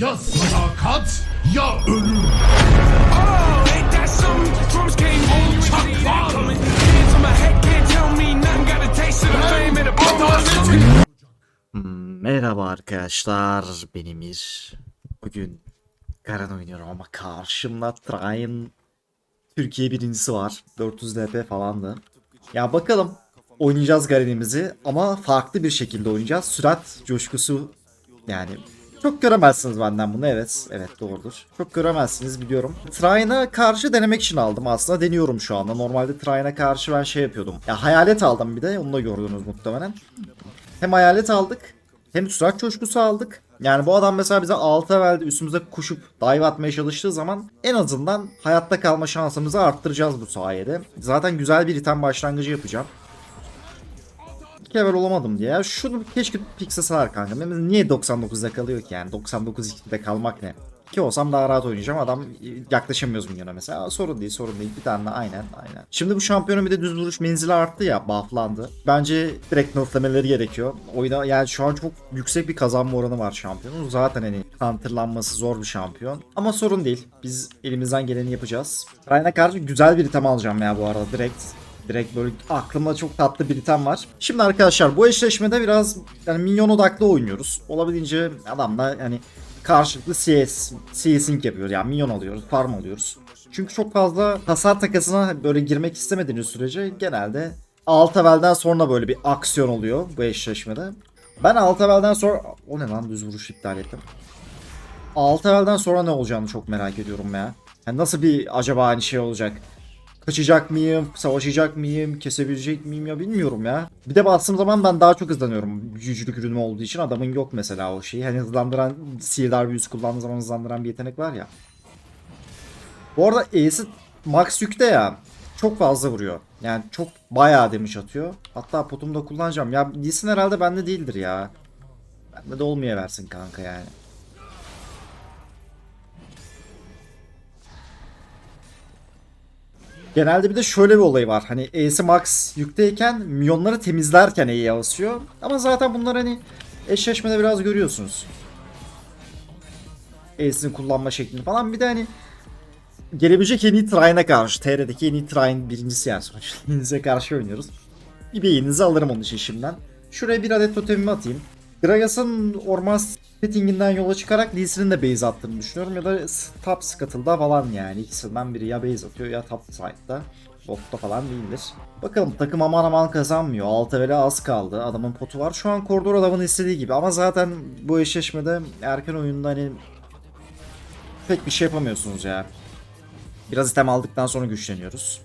Ya sadakat ya ölüm. Merhaba arkadaşlar, ben Emir. Bugün Garen oynuyorum ama karşımda Train Türkiye birincisi var. 400 LP falandı. Ya bakalım oynayacağız Garen'imizi ama farklı bir şekilde oynayacağız. Sürat coşkusu yani çok göremezsiniz benden bunu evet. Evet doğrudur. Çok göremezsiniz biliyorum. Train'a karşı denemek için aldım aslında. Deniyorum şu anda. Normalde Train'a karşı ben şey yapıyordum. Ya hayalet aldım bir de. Onu da gördünüz muhtemelen. Hem hayalet aldık hem sürat coşkusu aldık. Yani bu adam mesela bize 6 evvelde üstümüze koşup dive atmaya çalıştığı zaman en azından hayatta kalma şansımızı arttıracağız bu sayede. Zaten güzel bir item başlangıcı yapacağım. İki evvel olamadım diye. Ya şunu keşke pikseseler kanka. Niye 99'da kalıyor ki yani? 99'da kalmak ne? Ki olsam daha rahat oynayacağım. Adam yaklaşamıyoruz milyona mesela. Sorun değil sorun değil. Bir tane aynen aynen. Şimdi bu şampiyonun bir de düz vuruş menzili arttı ya. Bufflandı. Bence direkt nerflemeleri gerekiyor. Oyuna yani şu an çok yüksek bir kazanma oranı var şampiyonun. Zaten hani counterlanması zor bir şampiyon. Ama sorun değil. Biz elimizden geleni yapacağız. Ryan'a karşı güzel bir item alacağım ya bu arada direkt. Direkt böyle aklımda çok tatlı bir item var. Şimdi arkadaşlar bu eşleşmede biraz yani minyon odaklı oynuyoruz. Olabildiğince adamla yani karşılıklı CS, CS'ing yapıyoruz. Yani minyon alıyoruz, farm alıyoruz. Çünkü çok fazla hasar takasına böyle girmek istemediğiniz sürece genelde alt level'den sonra böyle bir aksiyon oluyor bu eşleşmede. Ben alt level'den sonra... O ne lan düz vuruş iptal ettim. Alt level'den sonra ne olacağını çok merak ediyorum ya. Yani nasıl bir acaba aynı şey olacak? Kaçacak mıyım? Savaşacak mıyım? Kesebilecek miyim ya bilmiyorum ya. Bir de bastığım zaman ben daha çok hızlanıyorum. Güçlülük ürünü olduğu için adamın yok mesela o şeyi. Hani hızlandıran sihirdar büyüsü kullandığı zaman hızlandıran bir yetenek var ya. Bu arada E'si max yükte ya. Çok fazla vuruyor. Yani çok bayağı demiş atıyor. Hatta potumda kullanacağım. Ya Lee herhalde bende değildir ya. Bende de olmayıversin kanka yani. Genelde bir de şöyle bir olay var. Hani E'si max yükteyken milyonları temizlerken E'ye basıyor. Ama zaten bunlar hani eşleşmede biraz görüyorsunuz. E'sini kullanma şeklini falan. Bir de hani gelebilecek en iyi Trine'a karşı. TR'deki en iyi Trine birincisi yani sonuçta. Karşı oynuyoruz. Bir beyinizi alırım onun için şimdiden. Şuraya bir adet totemimi atayım. Gragas'ın orman settinginden yola çıkarak Lee de base attığını düşünüyorum. Ya da top scuttle'da falan yani. ikisinden biri ya base atıyor ya top side'da. Botta falan değildir. Bakalım takım aman aman kazanmıyor. Alt evele az kaldı. Adamın potu var. Şu an koridor adamın istediği gibi. Ama zaten bu eşleşmede erken oyunda hani pek bir şey yapamıyorsunuz ya. Biraz item aldıktan sonra güçleniyoruz.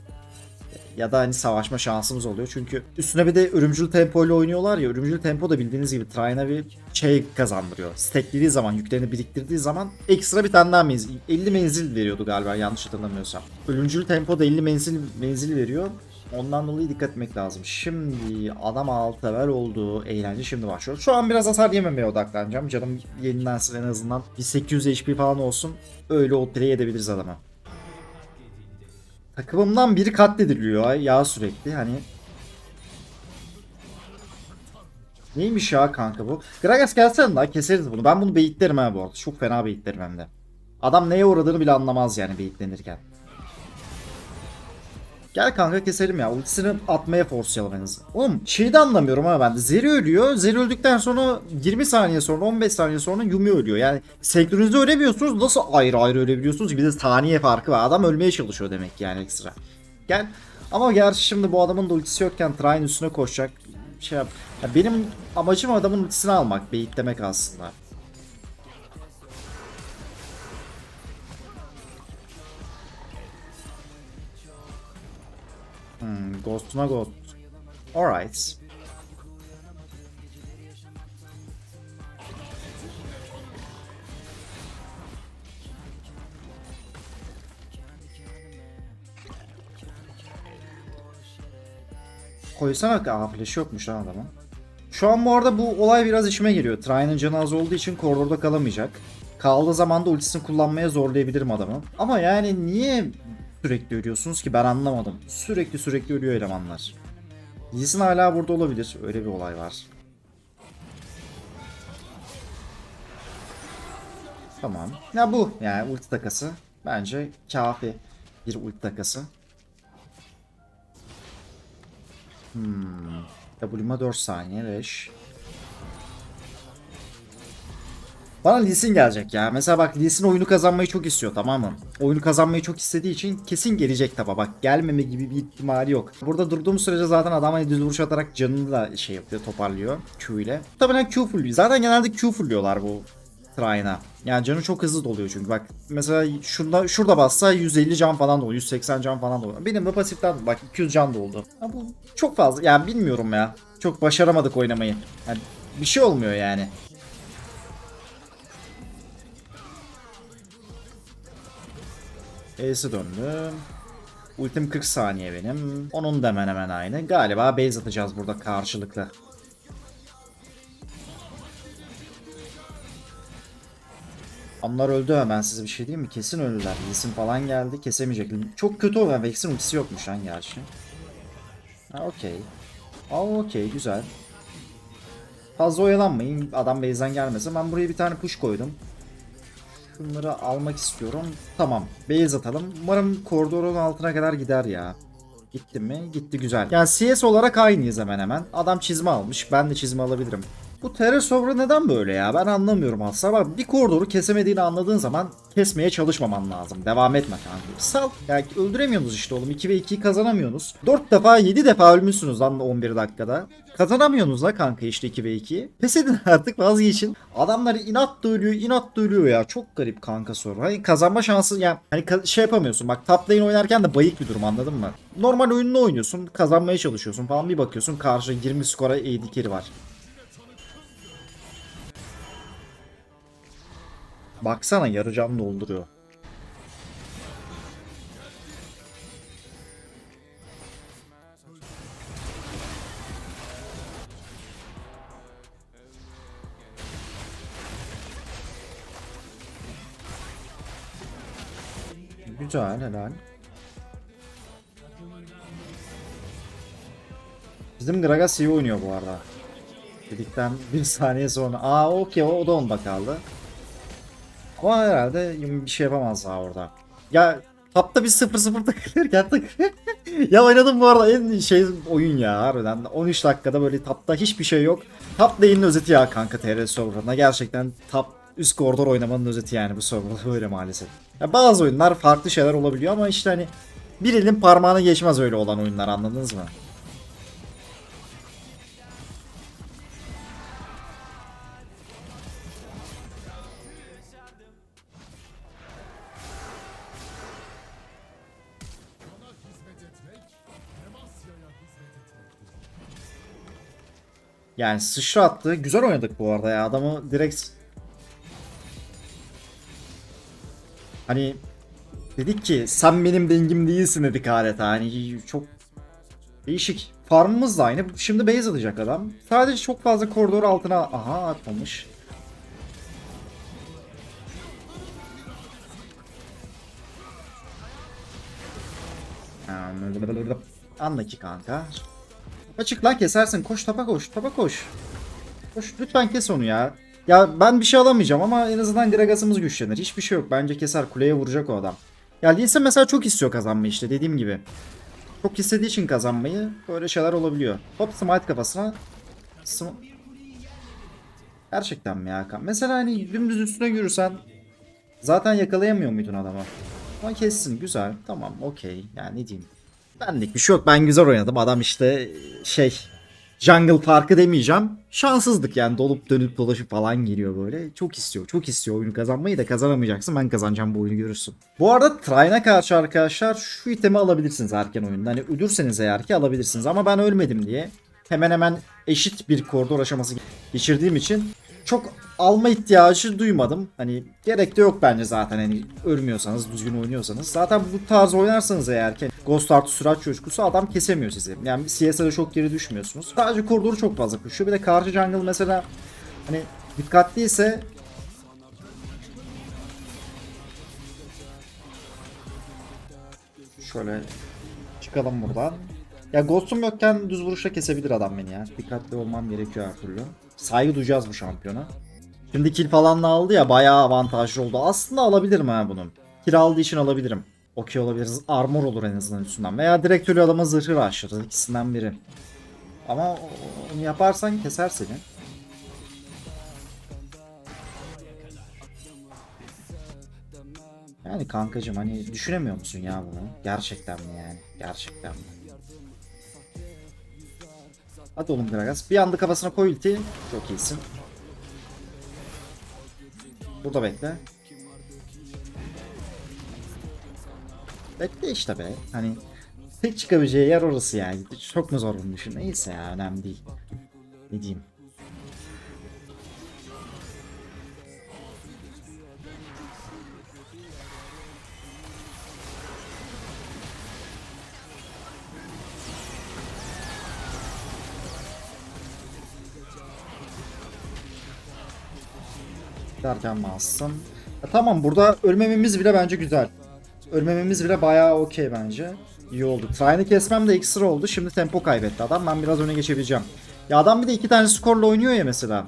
Ya da hani savaşma şansımız oluyor. Çünkü üstüne bir de ölümcül tempo ile oynuyorlar ya. Ölümcül tempo da bildiğiniz gibi Trine'a bir şey kazandırıyor. Stacklediği zaman, yüklerini biriktirdiği zaman ekstra bir tane daha menzil. 50 menzil veriyordu galiba yanlış hatırlamıyorsam. Ölümcül tempo da 50 menzil, menzil veriyor. Ondan dolayı dikkat etmek lazım. Şimdi adam alt level oldu. Eğlence şimdi başlıyor. Şu an biraz hasar yememeye odaklanacağım. Canım yenilensin en azından. Bir 800 HP falan olsun. Öyle o play edebiliriz adama. Takımımdan biri katlediliyor ya sürekli hani. Neymiş ya kanka bu? Gragas gelsene daha keseriz bunu. Ben bunu beyitlerim ha bu arada. Çok fena beyitlerim hem de. Adam neye uğradığını bile anlamaz yani beyitlenirken. Gel kanka keselim ya. Ultisini atmaya forcelayalım en azından. Oğlum şeyi de anlamıyorum ha ben de. Zeri ölüyor. Zeri öldükten sonra 20 saniye sonra 15 saniye sonra Yumi ölüyor. Yani senkronize ölemiyorsunuz. Nasıl ayrı ayrı ölebiliyorsunuz? Bir de saniye farkı var. Adam ölmeye çalışıyor demek yani ekstra. Gel. Ama gerçi şimdi bu adamın da ultisi yokken Trine üstüne koşacak. Şey yap. Ya benim amacım adamın ultisini almak. Beyitlemek aslında. Hmm, Ghost'una Ghost. Alright. Koysana ki Aa flash yokmuş lan adamın. Şu an bu arada bu olay biraz işime geliyor. Trine'ın canı az olduğu için koridorda kalamayacak. Kaldığı zaman da ultisini kullanmaya zorlayabilirim adamı. Ama yani niye sürekli ölüyorsunuz ki ben anlamadım. Sürekli sürekli ölüyor elemanlar. Lee Sin hala burada olabilir. Öyle bir olay var. Tamam. Ya bu yani ulti takası. Bence kafi bir ulti takası. Hmm. W'ma 4 saniye 5. Bana Lee gelecek ya. Mesela bak Lee oyunu kazanmayı çok istiyor tamam mı? Oyunu kazanmayı çok istediği için kesin gelecek taba. Bak gelmeme gibi bir ihtimali yok. Burada durduğum sürece zaten adam hani düz vuruş atarak canını da şey yapıyor toparlıyor Q ile. Muhtemelen Q fullüyor. Zaten genelde Q fullüyorlar bu Trine Yani canı çok hızlı doluyor çünkü bak mesela şurada şurada bassa 150 can falan doluyor 180 can falan doluyor. Benim de pasiften bak 200 can doldu. Ya bu çok fazla yani bilmiyorum ya. Çok başaramadık oynamayı. Yani bir şey olmuyor yani. E'si döndü. Ultim 40 saniye benim. Onun da hemen hemen aynı. Galiba base atacağız burada karşılıklı. Onlar öldü hemen size bir şey diyeyim mi? Kesin öldüler. Lisin falan geldi. Kesemeyecek. Çok kötü olan Vex'in ultisi yokmuş lan gerçi. Ha okey. Aa okey güzel. Fazla oyalanmayın. Adam base'den gelmesin. Ben buraya bir tane push koydum. Şunları almak istiyorum. Tamam. Base atalım. Umarım koridorun altına kadar gider ya. Gitti mi? Gitti güzel. Yani CS olarak aynıyız hemen hemen. Adam çizme almış. Ben de çizme alabilirim. Bu Terra Sovra neden böyle ya? Ben anlamıyorum aslında. Bak bir koridoru kesemediğini anladığın zaman kesmeye çalışmaman lazım. Devam etme kanka. Sal. Yani öldüremiyorsunuz işte oğlum. 2 ve 2'yi kazanamıyorsunuz. 4 defa 7 defa ölmüşsünüz lan 11 dakikada. Kazanamıyorsunuz la kanka işte 2 ve 2'yi. Pes edin artık vazgeçin. Adamlar inat da ölüyor, inat da ölüyor ya. Çok garip kanka soru. Hani kazanma şansı yani hani şey yapamıyorsun. Bak top lane oynarken de bayık bir durum anladın mı? Normal oyununu oynuyorsun, kazanmaya çalışıyorsun falan bir bakıyorsun karşı 20 skora AD var. Baksana yarı can dolduruyor. Güzel helal. Bizim Gragas iyi oynuyor bu arada. Dedikten bir saniye sonra. Aa okey o da onda kaldı. Ama herhalde bir şey yapamaz daha orada. Ya tapta bir 0-0 takılırken tak ya oynadım bu arada en şey oyun ya harbiden. 13 dakikada böyle tapta hiçbir şey yok. Top lane'in özeti ya kanka TR serverında. Gerçekten top üst koridor oynamanın özeti yani bu serverda böyle maalesef. Ya bazı oyunlar farklı şeyler olabiliyor ama işte hani bir elin parmağına geçmez öyle olan oyunlar anladınız mı? Yani sıçra attı. Güzel oynadık bu arada ya. Adamı direkt Hani dedik ki sen benim dengim değilsin dedik adeta. Hani çok değişik. Farmımız da aynı. Şimdi base atacak adam. Sadece çok fazla koridor altına aha atmamış. Anla ki kanka. Açık lan kesersin. Koş tapa koş. Tapa koş. Koş lütfen kes onu ya. Ya ben bir şey alamayacağım ama en azından Gragas'ımız güçlenir. Hiçbir şey yok. Bence keser. Kuleye vuracak o adam. Ya Sin mesela çok istiyor kazanmayı işte dediğim gibi. Çok istediği için kazanmayı böyle şeyler olabiliyor. Hop smite kafasına. Sm Gerçekten mi ya? Mesela hani dümdüz üstüne yürürsen zaten yakalayamıyor muydun adamı? Ama kessin güzel. Tamam okey. Yani ne diyeyim. Benlik bir şey yok. Ben güzel oynadım. Adam işte şey jungle farkı demeyeceğim. Şanssızlık yani dolup dönüp dolaşıp falan geliyor böyle. Çok istiyor. Çok istiyor oyunu kazanmayı da kazanamayacaksın. Ben kazanacağım bu oyunu görürsün. Bu arada Trine'a karşı arkadaşlar şu itemi alabilirsiniz erken oyunda. Hani ölürseniz eğer ki alabilirsiniz. Ama ben ölmedim diye hemen hemen eşit bir koridor aşaması geçirdiğim için çok alma ihtiyacı duymadım. Hani gerek de yok bence zaten hani ölmüyorsanız, düzgün oynuyorsanız. Zaten bu tarz oynarsanız eğer ki Ghost artı sürat coşkusu adam kesemiyor sizi. Yani CS'de çok geri düşmüyorsunuz. Sadece koridoru çok fazla koşuyor. Bir de karşı jungle mesela hani dikkatliyse Şöyle çıkalım buradan. Ya Ghost'um yokken düz vuruşla kesebilir adam beni ya. Dikkatli olmam gerekiyor her türlü. Saygı duyacağız bu şampiyona. Şimdi kill falan da aldı ya bayağı avantajlı oldu. Aslında alabilirim ha bunun. Kill aldığı için alabilirim. Okey olabiliriz. Armor olur en azından üstünden. Veya direkt ölü adama zırhı rushlarız. İkisinden biri. Ama onu yaparsan keser seni. Yani kankacım hani düşünemiyor musun ya bunu? Gerçekten mi yani? Gerçekten mi? Hadi oğlum Gragas. Bir anda kafasına koy ulti. Çok iyisin. Burada bekle. Bekle işte be. Hani tek çıkabileceği yer orası yani. Çok mu zor bunu düşün? Neyse ya önemli değil. Ne diyeyim? Derken alsın? Ya tamam burada ölmememiz bile bence güzel. Ölmememiz bile bayağı okey bence. İyi oldu. Trine'ı kesmem de ekstra oldu. Şimdi tempo kaybetti adam. Ben biraz öne geçebileceğim. Ya adam bir de iki tane skorla oynuyor ya mesela.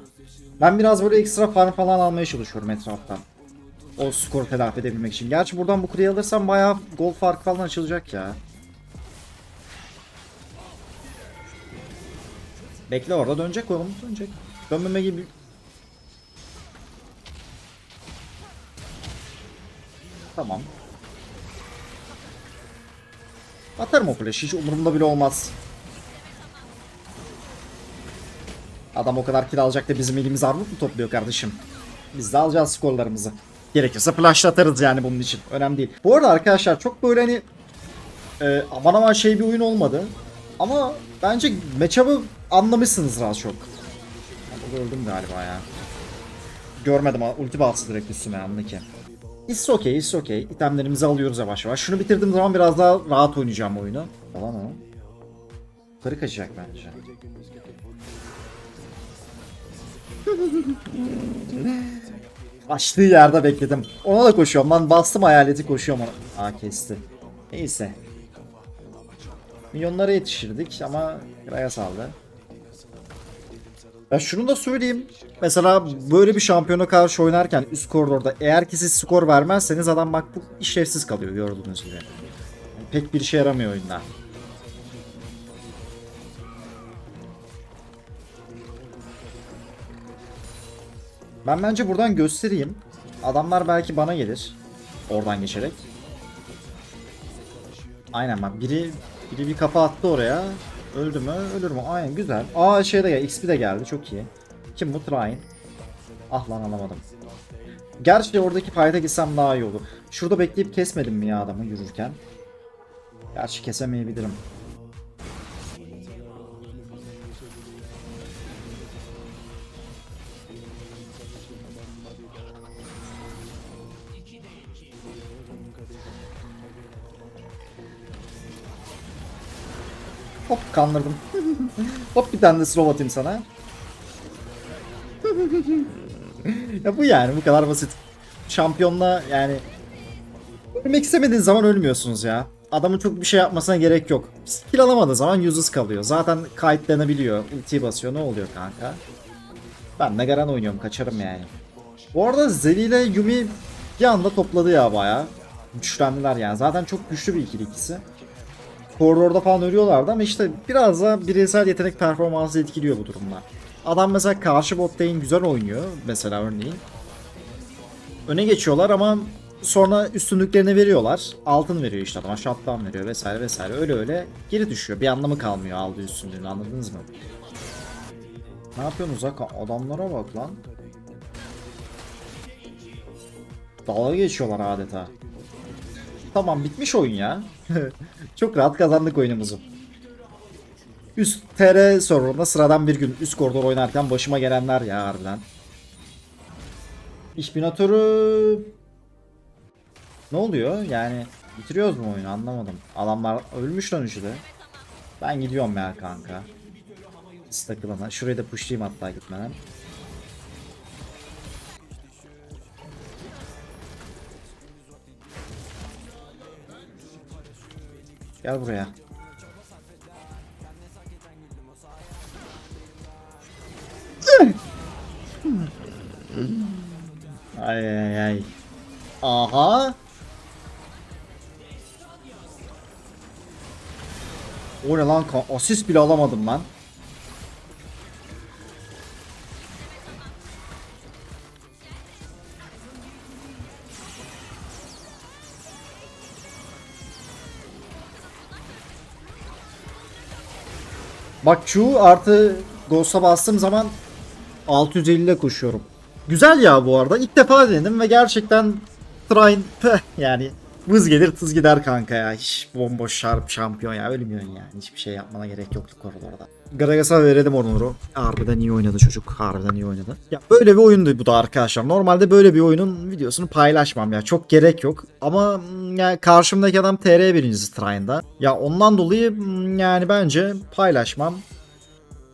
Ben biraz böyle ekstra farm falan almaya çalışıyorum etraftan. O skoru telafi edebilmek için. Gerçi buradan bu kuleyi alırsam bayağı gol farkı falan açılacak ya. Bekle orada dönecek oğlum dönecek. Dönmeme gibi Tamam. Atarım o flash hiç umurumda bile olmaz. Adam o kadar kill alacak da bizim elimiz armut mu topluyor kardeşim? Biz de alacağız skorlarımızı. Gerekirse flash atarız yani bunun için. Önemli değil. Bu arada arkadaşlar çok böyle hani e, aman aman şey bir oyun olmadı. Ama bence matchup'ı anlamışsınızdır az çok. Öldüm galiba ya. Görmedim ulti bastı direkt üstüme anlı ki. It's okay, it's okay. İtemlerimizi alıyoruz yavaş yavaş. Şunu bitirdiğim zaman biraz daha rahat oynayacağım oyunu. Falan o. Yukarı kaçacak bence. Açtığı yerde bekledim. Ona da koşuyorum lan. Bastım hayaleti koşuyorum ona. Aa kesti. Neyse. Milyonlara yetişirdik ama Graya saldı. Ya şunu da söyleyeyim. Mesela böyle bir şampiyona karşı oynarken üst koridorda eğer ki siz skor vermezseniz adam bak bu işlevsiz kalıyor gördüğünüz gibi. Yani pek bir işe yaramıyor oyunda. Ben bence buradan göstereyim. Adamlar belki bana gelir. Oradan geçerek. Aynen bak biri biri bir kafa attı oraya. Öldü mü? Ölür mü? Aynen güzel. Aa şey de geldi. XP de geldi. Çok iyi. Kim bu? Trine. Ah lan alamadım. Gerçi oradaki fight'a gitsem daha iyi olur. Şurada bekleyip kesmedim mi ya adamı yürürken? Gerçi kesemeyebilirim. Kandırdım. Hop bir tane de slow atayım sana. ya bu yani bu kadar basit. Şampiyonla yani ölmek istemediğiniz zaman ölmüyorsunuz ya. Adamın çok bir şey yapmasına gerek yok. Skill alamadığı zaman useless kalıyor. Zaten kayıtlanabiliyor. Ulti basıyor ne oluyor kanka? Ben de Garan oynuyorum kaçarım yani. Bu arada Zeli ile Yumi bir anda topladı ya baya. Güçlendiler yani. Zaten çok güçlü bir ikili ikisi koridorda falan ölüyorlardı ama işte biraz da bireysel yetenek performansı etkiliyor bu durumlar. Adam mesela karşı bot lane güzel oynuyor mesela örneğin. Öne geçiyorlar ama sonra üstünlüklerini veriyorlar. Altın veriyor işte adama shutdown veriyor vesaire vesaire öyle öyle geri düşüyor. Bir anlamı kalmıyor aldığı üstünlüğünü anladınız mı? Ne yapıyorsunuz ha? Adamlara bak lan. Dalga geçiyorlar adeta. Tamam bitmiş oyun ya. Çok rahat kazandık oyunumuzu. Üst TR serverında sıradan bir gün üst koridor oynarken başıma gelenler ya harbiden. İşbinatörü... Ne oluyor? Yani bitiriyoruz mu oyunu anlamadım. Adamlar ölmüş lan üçü de. Ben gidiyorum ya kanka. Siz takılana. Şurayı da pushlayayım hatta gitmeden. Gel buraya. ay ay ay. Aha. O ne lan? Asist bile alamadım lan. Bak Q artı Ghost'a bastığım zaman 650 ile koşuyorum. Güzel ya bu arada. İlk defa denedim ve gerçekten Trine yani vız gelir tız gider kanka ya. Hiç bomboş şarp şampiyon ya. Ölmüyorsun yani. Hiçbir şey yapmana gerek yoktu koridorda. Gragas'a verelim onuru. Harbiden iyi oynadı çocuk. Harbiden iyi oynadı. Ya böyle bir oyundu bu da arkadaşlar. Normalde böyle bir oyunun videosunu paylaşmam ya. Çok gerek yok. Ama mm, ya karşımdaki adam TR birincisi Trine'da. Ya ondan dolayı mm, yani bence paylaşmam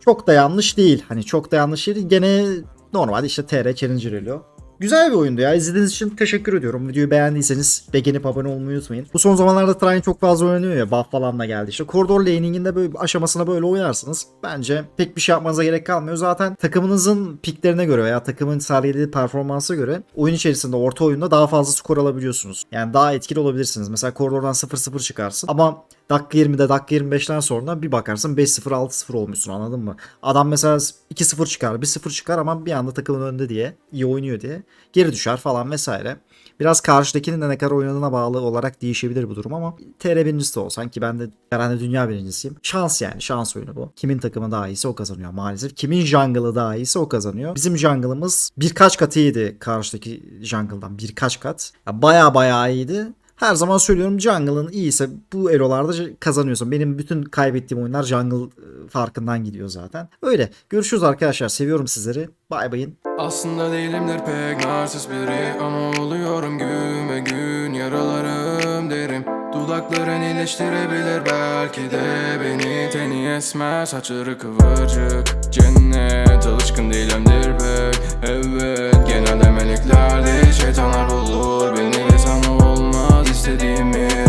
çok da yanlış değil. Hani çok da yanlış değil. Gene normalde işte TR Challenger geliyor. Güzel bir oyundu ya. İzlediğiniz için teşekkür ediyorum. Videoyu beğendiyseniz beğenip abone olmayı unutmayın. Bu son zamanlarda Trine çok fazla oynanıyor ya. Buff falan da geldi. İşte koridor laning'inde böyle aşamasına böyle oynarsınız. Bence pek bir şey yapmanıza gerek kalmıyor. Zaten takımınızın piklerine göre veya takımın sergilediği performansa göre oyun içerisinde orta oyunda daha fazla skor alabiliyorsunuz. Yani daha etkili olabilirsiniz. Mesela koridordan 0-0 çıkarsın. Ama dakika 20'de dakika 25'ten sonra bir bakarsın 5-0 6-0 olmuşsun anladın mı? Adam mesela 2-0 çıkar 1-0 çıkar ama bir anda takımın önünde diye iyi oynuyor diye geri düşer falan vesaire. Biraz karşıdakinin de ne kadar oynadığına bağlı olarak değişebilir bu durum ama TR birincisi de olsan ki ben de herhalde dünya birincisiyim. Şans yani şans oyunu bu. Kimin takımı daha iyisi o kazanıyor maalesef. Kimin jungle'ı daha iyisi o kazanıyor. Bizim jungle'ımız birkaç kat iyiydi karşıdaki jungle'dan birkaç kat. Ya baya baya iyiydi. Her zaman söylüyorum jungle'ın iyiyse bu elolarda kazanıyorsun. Benim bütün kaybettiğim oyunlar jungle e, farkından gidiyor zaten. Öyle. Görüşürüz arkadaşlar. Seviyorum sizleri. Bay bayın. Aslında değilimdir pek narsist biri Ama oluyorum gün ve gün yaralarım derim Dudakların iyileştirebilir belki de beni Teni esmer saçları kıvırcık Cennet alışkın değilimdir pek Evet genelde melek istediğimi